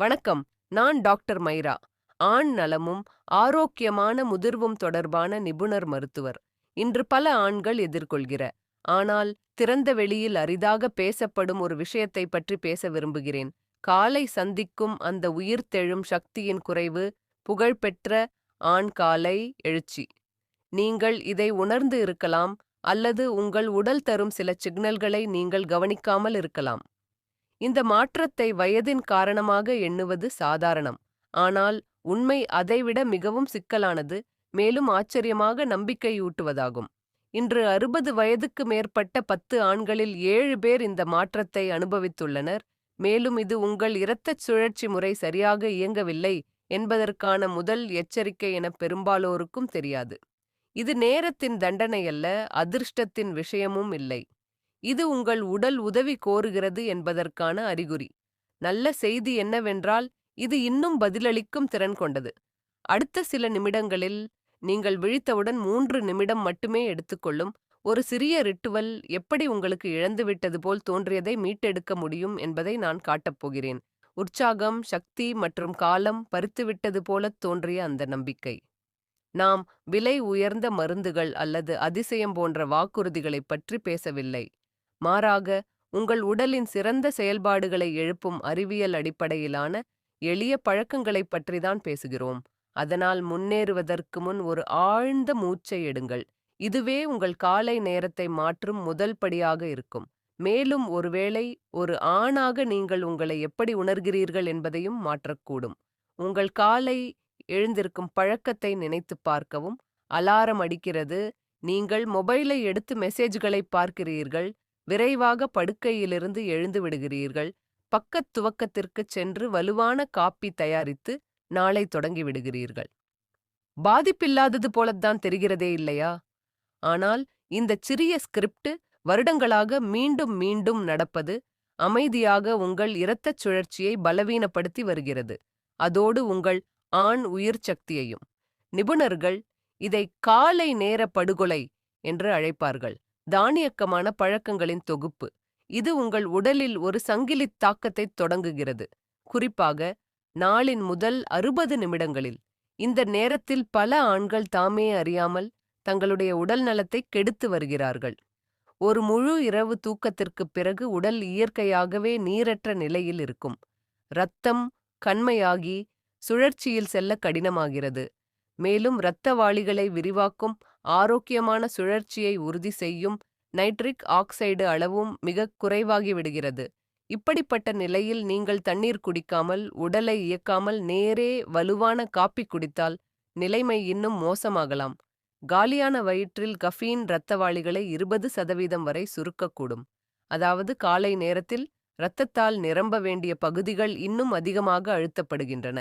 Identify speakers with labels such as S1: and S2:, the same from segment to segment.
S1: வணக்கம் நான் டாக்டர் மைரா ஆண் நலமும் ஆரோக்கியமான முதிர்வும் தொடர்பான நிபுணர் மருத்துவர். இன்று பல ஆண்கள் எதிர்கொள்கிற ஆனால் திறந்த வெளியில் அரிதாக பேசப்படும் ஒரு விஷயத்தை பற்றி பேச விரும்புகிறேன். காலை சந்திக்கும் அந்த உயிர்த்தெழும் சக்தியின் குறைவு புகழ்பெற்ற ஆண் காலை எழுச்சி. நீங்கள் இதை உணர்ந்து இருக்கலாம் அல்லது உங்கள் உடல் தரும் சில சிக்னல்களை நீங்கள் கவனிக்காமல் இருக்கலாம். இந்த மாற்றத்தை வயதின் காரணமாக எண்ணுவது சாதாரணம். ஆனால் உண்மை அதைவிட மிகவும் சிக்கலானது மேலும் ஆச்சரியமாக நம்பிக்கையூட்டுவதாகும். இன்று அறுபது வயதுக்கு மேற்பட்ட பத்து ஆண்களில் ஏழு பேர் இந்த மாற்றத்தை அனுபவித்துள்ளனர். மேலும் இது உங்கள் இரத்தச் சுழற்சி முறை சரியாக இயங்கவில்லை என்பதற்கான முதல் எச்சரிக்கை என பெரும்பாலோருக்கும் தெரியாது. இது நேரத்தின் தண்டனையல்ல அதிர்ஷ்டத்தின் விஷயமும் இல்லை. இது உங்கள் உடல் உதவி கோருகிறது என்பதற்கான அறிகுறி. நல்ல செய்தி என்னவென்றால் இது இன்னும் பதிலளிக்கும் திறன் கொண்டது. அடுத்த சில நிமிடங்களில் நீங்கள் விழித்தவுடன் மூன்று நிமிடம் மட்டுமே எடுத்துக்கொள்ளும். ஒரு சிறிய ரிட்டுவல் எப்படி உங்களுக்கு இழந்துவிட்டது போல் தோன்றியதை மீட்டெடுக்க முடியும் என்பதை நான் காட்டப் போகிறேன். உற்சாகம் சக்தி மற்றும் காலம் பறித்துவிட்டது போலத் தோன்றிய அந்த நம்பிக்கை. நாம் விலை உயர்ந்த மருந்துகள் அல்லது அதிசயம் போன்ற வாக்குறுதிகளைப் பற்றி பேசவில்லை. மாறாக உங்கள் உடலின் சிறந்த செயல்பாடுகளை எழுப்பும் அறிவியல் அடிப்படையிலான எளிய பழக்கங்களைப் பற்றிதான் பேசுகிறோம். அதனால் முன்னேறுவதற்கு முன் ஒரு ஆழ்ந்த மூச்சை எடுங்கள். இதுவே உங்கள் காலை நேரத்தை மாற்றும் முதல் படியாக இருக்கும். மேலும் ஒருவேளை ஒரு ஆணாக நீங்கள் உங்களை எப்படி உணர்கிறீர்கள் என்பதையும் மாற்றக்கூடும். உங்கள் காலை எழுந்திருக்கும் பழக்கத்தை நினைத்துப் பார்க்கவும். அலாரம் அடிக்கிறது. நீங்கள் மொபைலை எடுத்து மெசேஜ்களை பார்க்கிறீர்கள். விரைவாக படுக்கையிலிருந்து எழுந்து விடுகிறீர்கள். பக்கத் துவக்கத்திற்குச் சென்று வலுவான காப்பி தயாரித்து நாளை தொடங்கி விடுகிறீர்கள். பாதிப்பில்லாதது போலத்தான் தெரிகிறதே இல்லையா? ஆனால் இந்த சிறிய ஸ்கிரிப்ட் வருடங்களாக மீண்டும் மீண்டும் நடப்பது அமைதியாக உங்கள் இரத்தச் சுழற்சியை பலவீனப்படுத்தி வருகிறது. அதோடு உங்கள் ஆண் உயிர் சக்தியையும். நிபுணர்கள் இதை காலை நேர படுகொலை என்று அழைப்பார்கள். தானியக்கமான பழக்கங்களின் தொகுப்பு. இது உங்கள் உடலில் ஒரு சங்கிலித் தாக்கத்தை தொடங்குகிறது. குறிப்பாக நாளின் முதல் அறுபது நிமிடங்களில். இந்த நேரத்தில் பல ஆண்கள் தாமே அறியாமல் தங்களுடைய உடல் நலத்தை கெடுத்து வருகிறார்கள். ஒரு முழு இரவு தூக்கத்திற்குப் பிறகு உடல் இயற்கையாகவே நீரற்ற நிலையில் இருக்கும். இரத்தம் கண்மையாகி சுழற்சியில் செல்ல கடினமாகிறது. மேலும் இரத்தவாளிகளை விரிவாக்கும் ஆரோக்கியமான சுழற்சியை உறுதி செய்யும் நைட்ரிக் ஆக்சைடு அளவும் மிகக் குறைவாகிவிடுகிறது. இப்படிப்பட்ட நிலையில் நீங்கள் தண்ணீர் குடிக்காமல் உடலை இயக்காமல் நேரே வலுவான காப்பி குடித்தால் நிலைமை இன்னும் மோசமாகலாம். காலியான வயிற்றில் கஃபீன் இரத்தவாளிகளை இருபது சதவீதம் வரை சுருக்கக்கூடும். அதாவது காலை நேரத்தில் இரத்தத்தால் நிரம்ப வேண்டிய பகுதிகள் இன்னும் அதிகமாக அழுத்தப்படுகின்றன.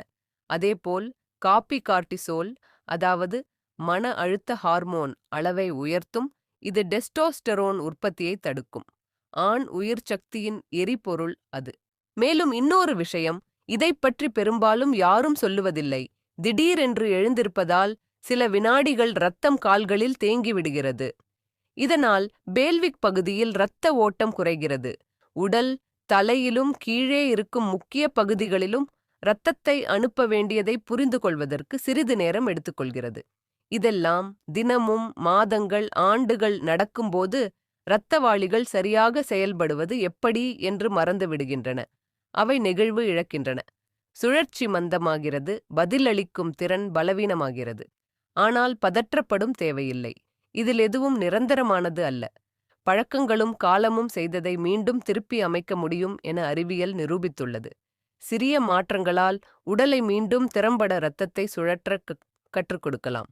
S1: அதேபோல் காப்பி கார்டிசோல் அதாவது மன அழுத்த ஹார்மோன் அளவை உயர்த்தும் இது டெஸ்டோஸ்டெரோன் உற்பத்தியை தடுக்கும். ஆண் உயிர் சக்தியின் எரிபொருள் அது. மேலும் இன்னொரு விஷயம் இதைப் பற்றி பெரும்பாலும் யாரும் சொல்லுவதில்லை. திடீரென்று எழுந்திருப்பதால் சில வினாடிகள் இரத்தம் கால்களில் தேங்கிவிடுகிறது இதனால் பேல்விக் பகுதியில் இரத்த ஓட்டம் குறைகிறது. உடல் தலையிலும் கீழே இருக்கும் முக்கிய பகுதிகளிலும் இரத்தத்தை அனுப்ப வேண்டியதை புரிந்து கொள்வதற்கு சிறிது நேரம் எடுத்துக்கொள்கிறது. இதெல்லாம் தினமும் மாதங்கள் ஆண்டுகள் நடக்கும்போது இரத்தவாளிகள் சரியாக செயல்படுவது எப்படி என்று மறந்துவிடுகின்றன. அவை நெகிழ்வு இழக்கின்றன. சுழற்சி மந்தமாகிறது பதிலளிக்கும் திறன் பலவீனமாகிறது. ஆனால் பதற்றப்படும் தேவையில்லை. இதில் எதுவும் நிரந்தரமானது அல்ல. பழக்கங்களும் காலமும் செய்ததை மீண்டும் திருப்பி அமைக்க முடியும் என அறிவியல் நிரூபித்துள்ளது. சிறிய மாற்றங்களால் உடலை மீண்டும் திறம்பட இரத்தத்தை சுழற்ற கற்றுக் கொடுக்கலாம்.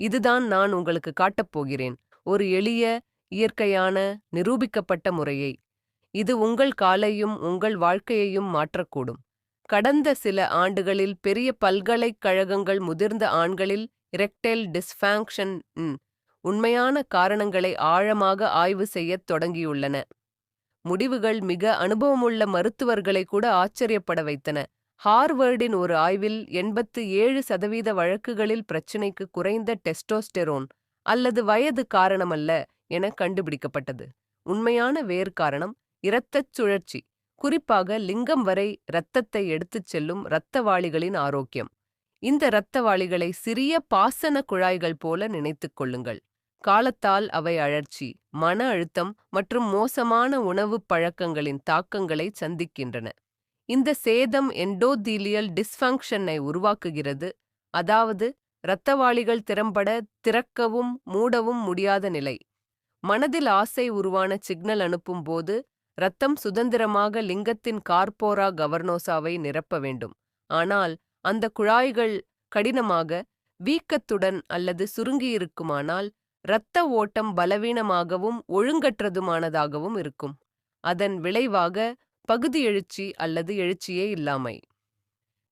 S1: இதுதான் நான் உங்களுக்கு காட்டப் போகிறேன். ஒரு எளிய இயற்கையான நிரூபிக்கப்பட்ட முறையை. இது உங்கள் காலையும் உங்கள் வாழ்க்கையையும் மாற்றக்கூடும். கடந்த சில ஆண்டுகளில் பெரிய பல்கலைக்கழகங்கள் முதிர்ந்த ஆண்களில் இரெக்டைல் டிஸ்ஃபாங்க்ஷன் உண்மையான காரணங்களை ஆழமாக ஆய்வு செய்யத் தொடங்கியுள்ளன. முடிவுகள் மிக அனுபவமுள்ள மருத்துவர்களை கூட ஆச்சரியப்பட வைத்தன. ஹார்வர்டின் ஒரு ஆய்வில் எண்பத்து ஏழு சதவீத வழக்குகளில் பிரச்சினைக்கு குறைந்த டெஸ்டோஸ்டெரோன் அல்லது வயது காரணமல்ல என கண்டுபிடிக்கப்பட்டது. உண்மையான வேர் காரணம் இரத்தச் சுழற்சி குறிப்பாக லிங்கம் வரை இரத்தத்தை எடுத்துச் செல்லும் இரத்தவாளிகளின் ஆரோக்கியம். இந்த இரத்தவாளிகளை சிறிய பாசன குழாய்கள் போல நினைத்துக் கொள்ளுங்கள். காலத்தால் அவை அழற்சி மன அழுத்தம் மற்றும் மோசமான உணவுப் பழக்கங்களின் தாக்கங்களை சந்திக்கின்றன. இந்த சேதம் எண்டோதீலியல் டிஸ்ஃபங்க்ஷனை உருவாக்குகிறது அதாவது இரத்தவாளிகள் திறம்பட திறக்கவும் மூடவும் முடியாத நிலை. மனதில் ஆசை உருவான சிக்னல் அனுப்பும் போது இரத்தம் சுதந்திரமாக லிங்கத்தின் கார்போரா கவர்னோசாவை நிரப்ப வேண்டும். ஆனால் அந்த குழாய்கள் கடினமாக வீக்கத்துடன் அல்லது சுருங்கியிருக்குமானால் இரத்த ஓட்டம் பலவீனமாகவும் ஒழுங்கற்றதுமானதாகவும் இருக்கும். அதன் விளைவாக பகுதி எழுச்சி அல்லது எழுச்சியே இல்லாமை.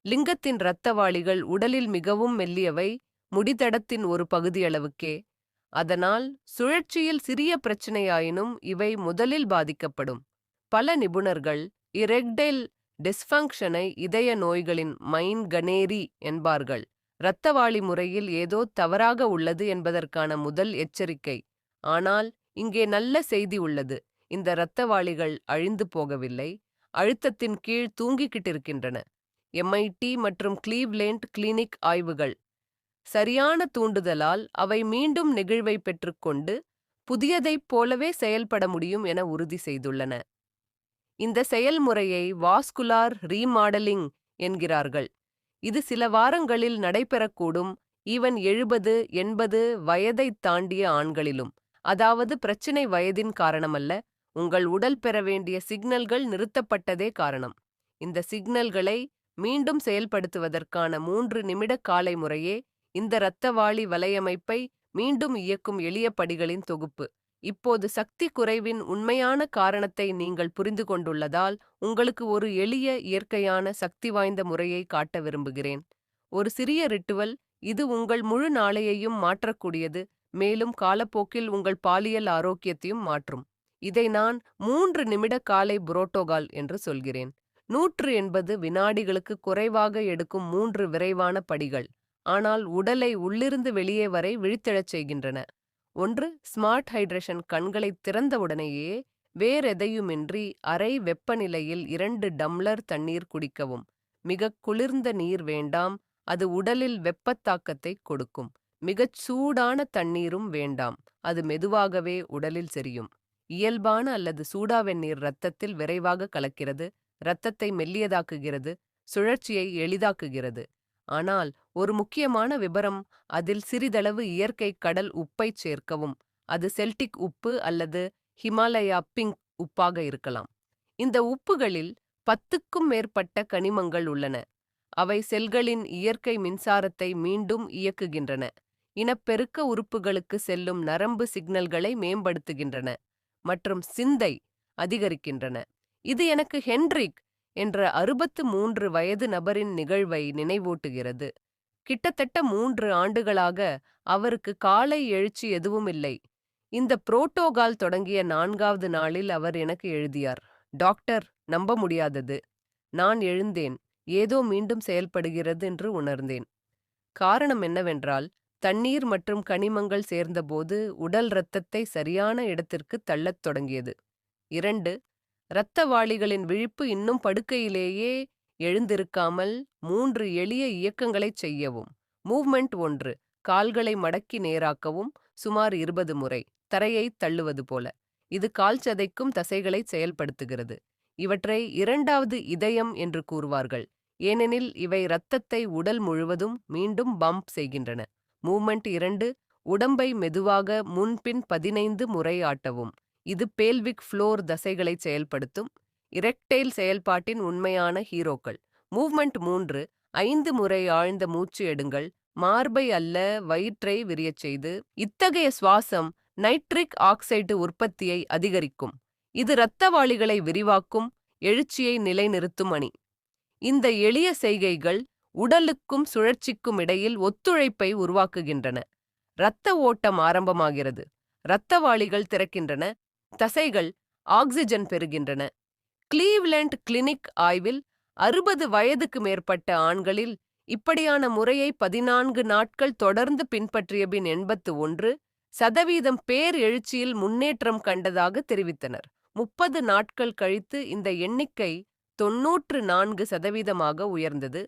S1: லிங்கத்தின் இரத்தவாளிகள் உடலில் மிகவும் மெல்லியவை முடிதடத்தின் ஒரு பகுதியளவுக்கே அதனால் சுழற்சியில் சிறிய பிரச்சனையாயினும் இவை முதலில் பாதிக்கப்படும். பல நிபுணர்கள் இரெக்டைல் டிஸ்ஃபங்க்ஷனை இதய நோய்களின் மைன் கனேரி என்பார்கள். இரத்தவாளி முறையில் ஏதோ தவறாக உள்ளது என்பதற்கான முதல் எச்சரிக்கை. ஆனால் இங்கே நல்ல செய்தி உள்ளது. இந்த இரத்தவாளிகள் அழிந்து போகவில்லை. அழுத்தத்தின் கீழ் தூங்கிக்கிட்டிருக்கின்றன. எம்ஐடி மற்றும் கிளீவ்லேண்ட் கிளினிக் ஆய்வுகள். சரியான தூண்டுதலால் அவை மீண்டும் நெகிழ்வை பெற்றுக்கொண்டு புதியதைப் போலவே செயல்பட முடியும் என உறுதி செய்துள்ளன. இந்த செயல்முறையை வாஸ்குலார் ரீமாடலிங் என்கிறார்கள். இது சில வாரங்களில் நடைபெறக்கூடும். ஈவன் எழுபது எண்பது வயதைத் தாண்டிய ஆண்களிலும். அதாவது பிரச்சினை வயதின் காரணமல்ல. உங்கள் உடல் பெற வேண்டிய சிக்னல்கள் நிறுத்தப்பட்டதே காரணம். இந்த சிக்னல்களை மீண்டும் செயல்படுத்துவதற்கான மூன்று நிமிட காலை முறையே இந்த இரத்தவாளி வலையமைப்பை மீண்டும் இயக்கும் எளிய படிகளின் தொகுப்பு. இப்போது சக்தி குறைவின் உண்மையான காரணத்தை நீங்கள் புரிந்து கொண்டுள்ளதால் உங்களுக்கு ஒரு எளிய இயற்கையான சக்தி வாய்ந்த முறையை காட்ட விரும்புகிறேன். ஒரு சிறிய ரிட்டுவல் இது உங்கள் முழு நாளையையும் மாற்றக்கூடியது மேலும் காலப்போக்கில் உங்கள் பாலியல் ஆரோக்கியத்தையும் மாற்றும். இதை நான் மூன்று நிமிட காலை புரோட்டோகால் என்று சொல்கிறேன். நூற்று எண்பது வினாடிகளுக்கு குறைவாக எடுக்கும் மூன்று விரைவான படிகள் ஆனால் உடலை உள்ளிருந்து வெளியே வரை விழித்தெழச் செய்கின்றன. ஒன்று ஸ்மார்ட் ஹைட்ரேஷன் கண்களை திறந்தவுடனேயே வேறெதையுமின்றி அறை வெப்பநிலையில் இரண்டு டம்ளர் தண்ணீர் குடிக்கவும். மிகக் குளிர்ந்த நீர் வேண்டாம் அது உடலில் வெப்பத்தாக்கத்தை கொடுக்கும். மிகச் சூடான தண்ணீரும் வேண்டாம் அது மெதுவாகவே உடலில் செரியும். இயல்பான அல்லது சூடாவெந்நீர் இரத்தத்தில் விரைவாக கலக்கிறது இரத்தத்தை மெல்லியதாக்குகிறது சுழற்சியை எளிதாக்குகிறது. ஆனால் ஒரு முக்கியமான விபரம் அதில் சிறிதளவு இயற்கை கடல் உப்பைச் சேர்க்கவும். அது செல்டிக் உப்பு அல்லது ஹிமாலயா பிங்க் உப்பாக இருக்கலாம். இந்த உப்புகளில் பத்துக்கும் மேற்பட்ட கனிமங்கள் உள்ளன. அவை செல்களின் இயற்கை மின்சாரத்தை மீண்டும் இயக்குகின்றன. இனப்பெருக்க உறுப்புகளுக்கு செல்லும் நரம்பு சிக்னல்களை மேம்படுத்துகின்றன மற்றும் சிந்தை அதிகரிக்கின்றன. இது எனக்கு ஹென்ரிக் என்ற அறுபத்து மூன்று வயது நபரின் நிகழ்வை நினைவூட்டுகிறது. கிட்டத்தட்ட மூன்று ஆண்டுகளாக அவருக்கு காலை எழுச்சி எதுவும் இல்லை. இந்த புரோட்டோகால் தொடங்கிய நான்காவது நாளில் அவர் எனக்கு எழுதியார் டாக்டர் நம்ப முடியாதது. நான் எழுந்தேன். ஏதோ மீண்டும் செயல்படுகிறது என்று உணர்ந்தேன். காரணம் என்னவென்றால் தண்ணீர் மற்றும் கனிமங்கள் சேர்ந்தபோது உடல் இரத்தத்தை சரியான இடத்திற்கு தள்ளத் தொடங்கியது. இரண்டு இரத்தவாளிகளின் விழிப்பு இன்னும் படுக்கையிலேயே எழுந்திருக்காமல் மூன்று எளிய இயக்கங்களைச் செய்யவும். மூவ்மெண்ட் ஒன்று கால்களை மடக்கி நேராக்கவும் சுமார் இருபது முறை தரையைத் தள்ளுவது போல. இது கால் சதைக்கும் தசைகளை செயல்படுத்துகிறது. இவற்றை இரண்டாவது இதயம் என்று கூறுவார்கள். ஏனெனில் இவை இரத்தத்தை உடல் முழுவதும் மீண்டும் பம்ப் செய்கின்றன. மூவ்மெண்ட் இரண்டு உடம்பை மெதுவாக முன்பின் பதினைந்து முறை ஆட்டவும். இது பேல்விக் ஃப்ளோர் தசைகளை செயல்படுத்தும் இரெக்டைல் செயல்பாட்டின் உண்மையான ஹீரோக்கள். மூவ்மெண்ட் மூன்று ஐந்து முறை ஆழ்ந்த மூச்சு எடுங்கள் மார்பை அல்ல வயிற்றை விரியச் செய்து. இத்தகைய சுவாசம் நைட்ரிக் ஆக்சைடு உற்பத்தியை அதிகரிக்கும். இது இரத்தவாளிகளை விரிவாக்கும் எழுச்சியை நிலைநிறுத்தும் அணி. இந்த எளிய செய்கைகள் உடலுக்கும் சுழற்சிக்கும் இடையில் ஒத்துழைப்பை உருவாக்குகின்றன. இரத்த ஓட்டம் ஆரம்பமாகிறது. இரத்தவாளிகள் திறக்கின்றன. தசைகள் ஆக்சிஜன் பெறுகின்றன. கிளீவ்லண்ட் கிளினிக் ஆய்வில் அறுபது வயதுக்கு மேற்பட்ட ஆண்களில் இப்படியான முறையை பதினான்கு நாட்கள் தொடர்ந்து பின்பற்றியபின் எண்பத்து ஒன்று சதவீதம் பேர் எழுச்சியில் முன்னேற்றம் கண்டதாக தெரிவித்தனர். முப்பது நாட்கள் கழித்து இந்த எண்ணிக்கை தொன்னூற்று நான்கு சதவீதமாக உயர்ந்தது.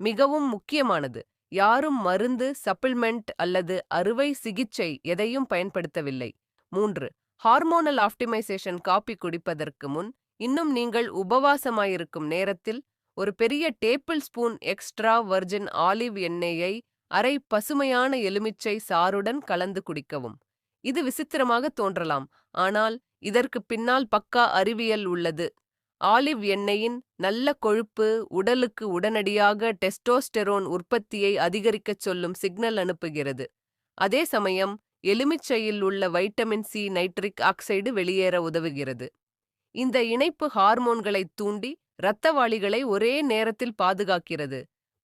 S1: மிகவும் முக்கியமானது யாரும் மருந்து சப்ளிமெண்ட் அல்லது அறுவை சிகிச்சை எதையும் பயன்படுத்தவில்லை. மூன்று ஹார்மோனல் ஆப்டிமைசேஷன் காப்பி குடிப்பதற்கு முன் இன்னும் நீங்கள் உபவாசமாயிருக்கும் நேரத்தில் ஒரு பெரிய tablespoon extra virgin olive எண்ணெயை அரை பசுமையான எலுமிச்சை சாறுடன் கலந்து குடிக்கவும். இது விசித்திரமாக தோன்றலாம் ஆனால் இதற்கு பின்னால் பக்கா அறிவியல் உள்ளது. ஆலிவ் எண்ணெயின் நல்ல கொழுப்பு உடலுக்கு உடனடியாக டெஸ்டோஸ்டெரோன் உற்பத்தியை அதிகரிக்கச் சொல்லும் சிக்னல் அனுப்புகிறது. அதே சமயம் எலுமிச்சையில் உள்ள வைட்டமின் சி நைட்ரிக் ஆக்சைடு வெளியேற உதவுகிறது. இந்த இணைப்பு ஹார்மோன்களை தூண்டி இரத்தவாளிகளை ஒரே நேரத்தில் பாதுகாக்கிறது.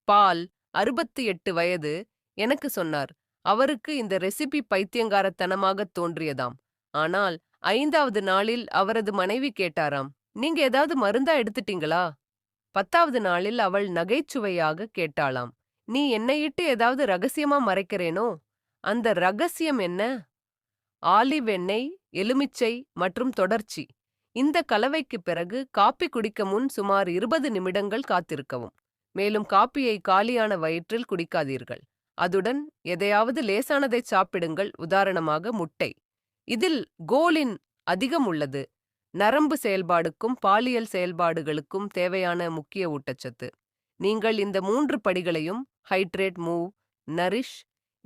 S1: பால் அறுபத்தி எட்டு வயது எனக்கு சொன்னார். அவருக்கு இந்த ரெசிபி பைத்தியங்காரத்தனமாக தோன்றியதாம். ஆனால் ஐந்தாவது நாளில் அவரது மனைவி கேட்டாராம் நீங்க ஏதாவது மருந்தா எடுத்துட்டீங்களா? பத்தாவது நாளில் அவள் நகைச்சுவையாக கேட்டாளாம் நீ என்னையிட்டு ஏதாவது ரகசியமா மறைக்கிறேனோ? அந்த ரகசியம் என்ன? ஆலிவ் எண்ணெய் எலுமிச்சை மற்றும் தொடர்ச்சி. இந்த கலவைக்கு பிறகு காப்பி குடிக்க முன் சுமார் இருபது நிமிடங்கள் காத்திருக்கவும். மேலும் காப்பியை காலியான வயிற்றில் குடிக்காதீர்கள். அதுடன் எதையாவது லேசானதை சாப்பிடுங்கள். உதாரணமாக முட்டை. இதில் கோலின் அதிகம் உள்ளது. நரம்பு செயல்பாடுக்கும் பாலியல் செயல்பாடுகளுக்கும் தேவையான முக்கிய ஊட்டச்சத்து. நீங்கள் இந்த மூன்று படிகளையும் ஹைட்ரேட் மூவ் நரிஷ்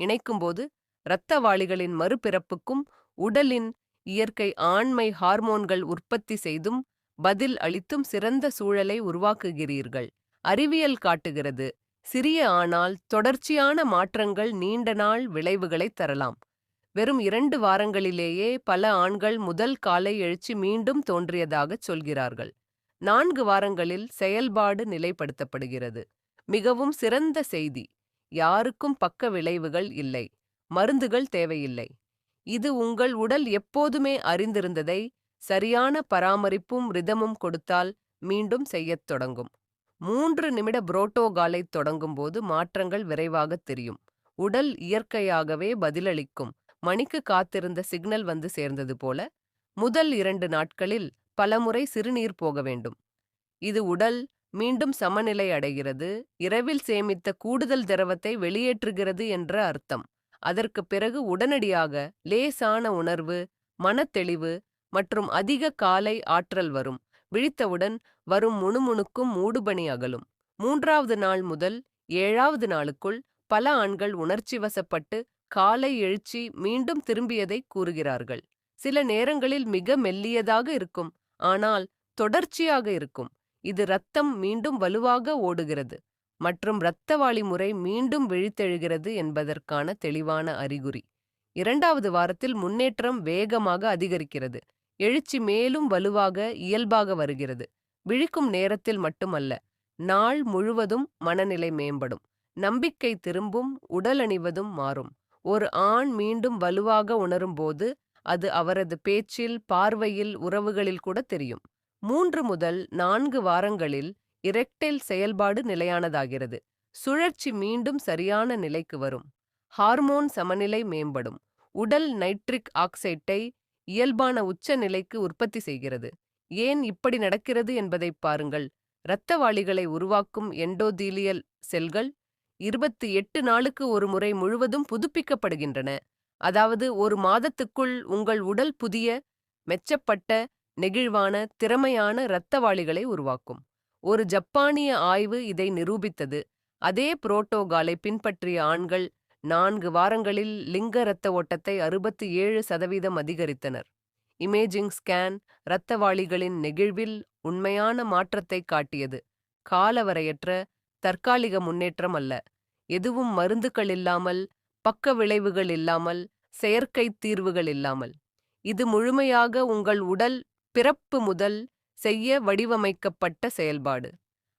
S1: இணைக்கும்போது இரத்தவாளிகளின் மறுபிறப்புக்கும் உடலின் இயற்கை ஆண்மை ஹார்மோன்கள் உற்பத்தி செய்தும் பதில் அளித்தும் சிறந்த சூழலை உருவாக்குகிறீர்கள். அறிவியல் காட்டுகிறது. சிறிய ஆனால் தொடர்ச்சியான மாற்றங்கள் நீண்ட நாள் விளைவுகளை தரலாம். வெறும் இரண்டு வாரங்களிலேயே பல ஆண்கள் முதல் காலை எழுச்சி மீண்டும் தோன்றியதாகச் சொல்கிறார்கள். நான்கு வாரங்களில் செயல்பாடு நிலைப்படுத்தப்படுகிறது. மிகவும் சிறந்த செய்தி. யாருக்கும் பக்க விளைவுகள் இல்லை மருந்துகள் தேவையில்லை. இது உங்கள் உடல் எப்போதுமே அறிந்திருந்ததை சரியான பராமரிப்பும் ரிதமும் கொடுத்தால் மீண்டும் செய்யத் தொடங்கும். மூன்று நிமிட புரோட்டோகாலை தொடங்கும்போது மாற்றங்கள் விரைவாகத் தெரியும். உடல் இயற்கையாகவே பதிலளிக்கும். மணிக்கு காத்திருந்த சிக்னல் வந்து சேர்ந்தது போல முதல் இரண்டு நாட்களில் பலமுறை சிறுநீர் போக வேண்டும். இது உடல் மீண்டும் சமநிலை அடைகிறது. இரவில் சேமித்த கூடுதல் திரவத்தை வெளியேற்றுகிறது என்ற அர்த்தம். அதற்கு பிறகு உடனடியாக லேசான உணர்வு மனத்தெளிவு மற்றும் அதிக காலை ஆற்றல் வரும். விழித்தவுடன் வரும் முணுமுணுக்கும் மூடுபணி அகலும். மூன்றாவது நாள் முதல் ஏழாவது நாளுக்குள் பல ஆண்கள் உணர்ச்சி வசப்பட்டு காலை எழுச்சி மீண்டும் திரும்பியதை கூறுகிறார்கள். சில நேரங்களில் மிக மெல்லியதாக இருக்கும். ஆனால் தொடர்ச்சியாக இருக்கும். இது ரத்தம் மீண்டும் வலுவாக ஓடுகிறது மற்றும் இரத்தவாளி முறை மீண்டும் விழித்தெழுகிறது என்பதற்கான தெளிவான அறிகுறி. இரண்டாவது வாரத்தில் முன்னேற்றம் வேகமாக அதிகரிக்கிறது. எழுச்சி மேலும் வலுவாக இயல்பாக வருகிறது. விழிக்கும் நேரத்தில் மட்டுமல்ல நாள் முழுவதும் மனநிலை மேம்படும். நம்பிக்கை திரும்பும் உடல் அணிவதும் மாறும். ஒரு ஆண் மீண்டும் வலுவாக உணரும்போது அது அவரது பேச்சில் பார்வையில் உறவுகளில் கூட தெரியும். மூன்று முதல் நான்கு வாரங்களில் இரெக்டைல் செயல்பாடு நிலையானதாகிறது. சுழற்சி மீண்டும் சரியான நிலைக்கு வரும். ஹார்மோன் சமநிலை மேம்படும். உடல் நைட்ரிக் ஆக்சைட்டை இயல்பான உச்ச நிலைக்கு உற்பத்தி செய்கிறது. ஏன் இப்படி நடக்கிறது என்பதைப் பாருங்கள். இரத்தவாளிகளை உருவாக்கும் எண்டோதீலியல் செல்கள் இருபத்தி எட்டு நாளுக்கு ஒரு முறை முழுவதும் புதுப்பிக்கப்படுகின்றன. அதாவது ஒரு மாதத்துக்குள் உங்கள் உடல் புதிய மெச்சப்பட்ட நெகிழ்வான திறமையான இரத்தவாளிகளை உருவாக்கும். ஒரு ஜப்பானிய ஆய்வு இதை நிரூபித்தது. அதே புரோட்டோகாலை பின்பற்றிய ஆண்கள் நான்கு வாரங்களில் லிங்க இரத்த ஓட்டத்தை அறுபத்தி ஏழு சதவீதம் அதிகரித்தனர். இமேஜிங் ஸ்கேன் இரத்தவாளிகளின் நெகிழ்வில் உண்மையான மாற்றத்தை காட்டியது. காலவரையற்ற தற்காலிக முன்னேற்றம் அல்ல. எதுவும் மருந்துகள் இல்லாமல் பக்க விளைவுகள் இல்லாமல் செயற்கை தீர்வுகள் இல்லாமல். இது முழுமையாக உங்கள் உடல் பிறப்பு முதல் செய்ய வடிவமைக்கப்பட்ட செயல்பாடு.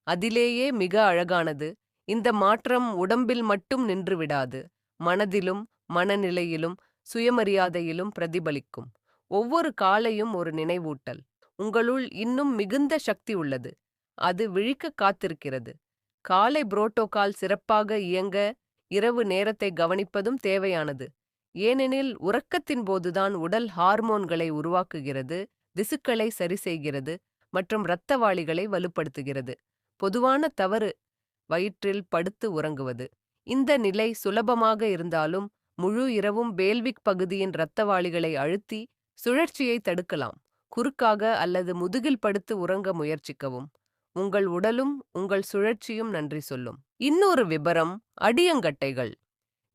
S1: அதிலேயே மிக அழகானது இந்த மாற்றம் உடம்பில் மட்டும் நின்று விடாது மனதிலும் மனநிலையிலும் சுயமரியாதையிலும் பிரதிபலிக்கும். ஒவ்வொரு காலையும் ஒரு நினைவூட்டல். உங்களுள் இன்னும் மிகுந்த சக்தி உள்ளது. அது விழிக்க காத்திருக்கிறது. காலை புரோட்டோகால் சிறப்பாக இயங்க இரவு நேரத்தை கவனிப்பதும் தேவையானது. ஏனெனில் உறக்கத்தின் போதுதான் உடல் ஹார்மோன்களை உருவாக்குகிறது திசுக்களை சரிசெய்கிறது மற்றும் இரத்தவாளிகளை வலுப்படுத்துகிறது. பொதுவான தவறு வயிற்றில் படுத்து உறங்குவது. இந்த நிலை சுலபமாக இருந்தாலும் முழு இரவும் பேல்விக் பகுதியின் இரத்தவாளிகளை அழுத்தி சுழற்சியை தடுக்கலாம். குறுக்காக அல்லது முதுகில் படுத்து உறங்க முயற்சிக்கவும். உங்கள் உடலும் உங்கள் சுழற்சியும் நன்றி சொல்லும். இன்னொரு விபரம் அடியங்கட்டைகள்.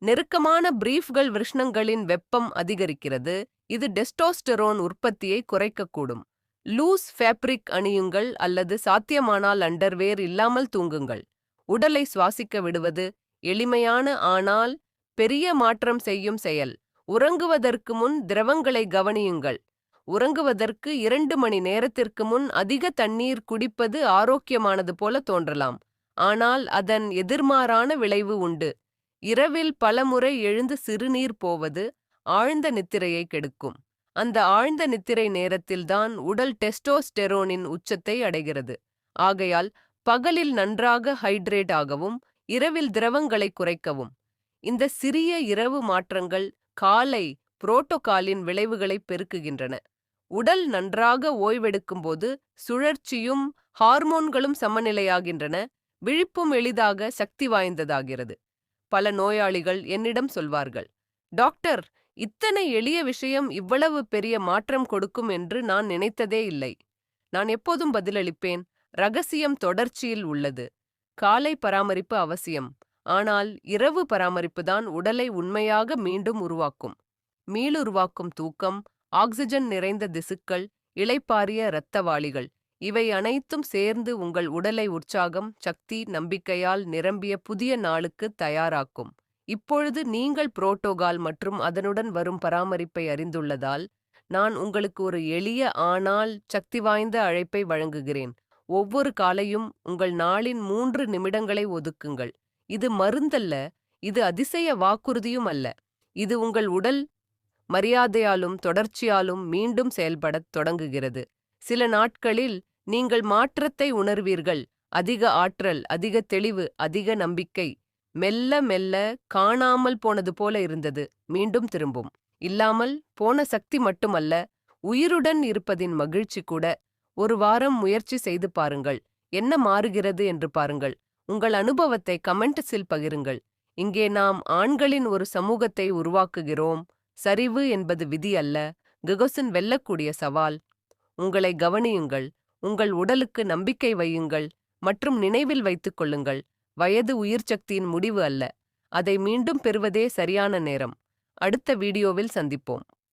S1: நெருக்கமான பிரீஃப்கள் விருஷ்ணங்களின் வெப்பம் அதிகரிக்கிறது. இது டெஸ்டோஸ்டெரோன் உற்பத்தியை குறைக்கக்கூடும். லூஸ் ஃபேப்ரிக் அணியுங்கள் அல்லது சாத்தியமானால் அண்டர்வேர் இல்லாமல் தூங்குங்கள். உடலை சுவாசிக்க விடுவது எளிமையான ஆனால் பெரிய மாற்றம் செய்யும் செயல். உறங்குவதற்கு முன் திரவங்களை கவனியுங்கள். உறங்குவதற்கு இரண்டு மணி நேரத்திற்கு முன் அதிக தண்ணீர் குடிப்பது ஆரோக்கியமானது போல தோன்றலாம். ஆனால் அதன் எதிர்மாறான விளைவு உண்டு. இரவில் பலமுறை எழுந்து சிறுநீர் போவது ஆழ்ந்த நித்திரையை கெடுக்கும். அந்த ஆழ்ந்த நித்திரை நேரத்தில்தான் உடல் டெஸ்டோஸ்டெரோனின் உச்சத்தை அடைகிறது. ஆகையால் பகலில் நன்றாக ஹைட்ரேட் ஆகவும் இரவில் திரவங்களை குறைக்கவும். இந்த சிறிய இரவு மாற்றங்கள் காலை புரோட்டோகாலின் விளைவுகளை பெருக்குகின்றன. உடல் நன்றாக ஓய்வெடுக்கும்போது சுழற்சியும் ஹார்மோன்களும் சமநிலையாகின்றன. விழிப்பும் எளிதாக சக்தி வாய்ந்ததாகிறது. பல நோயாளிகள் என்னிடம் சொல்வார்கள் டாக்டர் இத்தனை எளிய விஷயம் இவ்வளவு பெரிய மாற்றம் கொடுக்கும் என்று நான் நினைத்ததே இல்லை. நான் எப்போதும் பதிலளிப்பேன் ரகசியம் தொடர்ச்சியில் உள்ளது. காலை பராமரிப்பு அவசியம் ஆனால் இரவு பராமரிப்புதான் உடலை உண்மையாக மீண்டும் உருவாக்கும். மீளுருவாக்கும் தூக்கம் ஆக்சிஜன் நிறைந்த திசுக்கள் இளைப்பாரிய இரத்தவாளிகள் இவை அனைத்தும் சேர்ந்து உங்கள் உடலை உற்சாகம் சக்தி நம்பிக்கையால் நிரம்பிய புதிய நாளுக்கு தயாராக்கும். இப்பொழுது நீங்கள் புரோட்டோகால் மற்றும் அதனுடன் வரும் பராமரிப்பை அறிந்துள்ளதால் நான் உங்களுக்கு ஒரு எளிய ஆனால் சக்தி வாய்ந்த அழைப்பை வழங்குகிறேன். ஒவ்வொரு காலையும் உங்கள் நாளின் மூன்று நிமிடங்களை ஒதுக்குங்கள். இது மருந்தல்ல இது அதிசய வாக்குறுதியும் அல்ல. இது உங்கள் உடல் மரியாதையாலும் தொடர்ச்சியாலும் மீண்டும் செயல்படத் தொடங்குகிறது. சில நாட்களில் நீங்கள் மாற்றத்தை உணர்வீர்கள். அதிக ஆற்றல் அதிக தெளிவு அதிக நம்பிக்கை மெல்ல மெல்ல காணாமல் போனது போல இருந்தது. மீண்டும் திரும்பும். இல்லாமல் போன சக்தி மட்டுமல்ல உயிருடன் இருப்பதின் மகிழ்ச்சி கூட. ஒரு வாரம் முயற்சி செய்து பாருங்கள். என்ன மாறுகிறது என்று பாருங்கள். உங்கள் அனுபவத்தை கமெண்ட்ஸில் பகிருங்கள். இங்கே நாம் ஆண்களின் ஒரு சமூகத்தை உருவாக்குகிறோம். சரிவு என்பது விதி அல்ல. ககோசன் வெல்லக்கூடிய சவால். உங்களை கவனியுங்கள். உங்கள் உடலுக்கு நம்பிக்கை வையுங்கள் மற்றும் நினைவில் வைத்துக் கொள்ளுங்கள். வயது உயிர் சக்தியின் முடிவு அல்ல. அதை மீண்டும் பெறுவதே சரியான நேரம். அடுத்த வீடியோவில் சந்திப்போம்.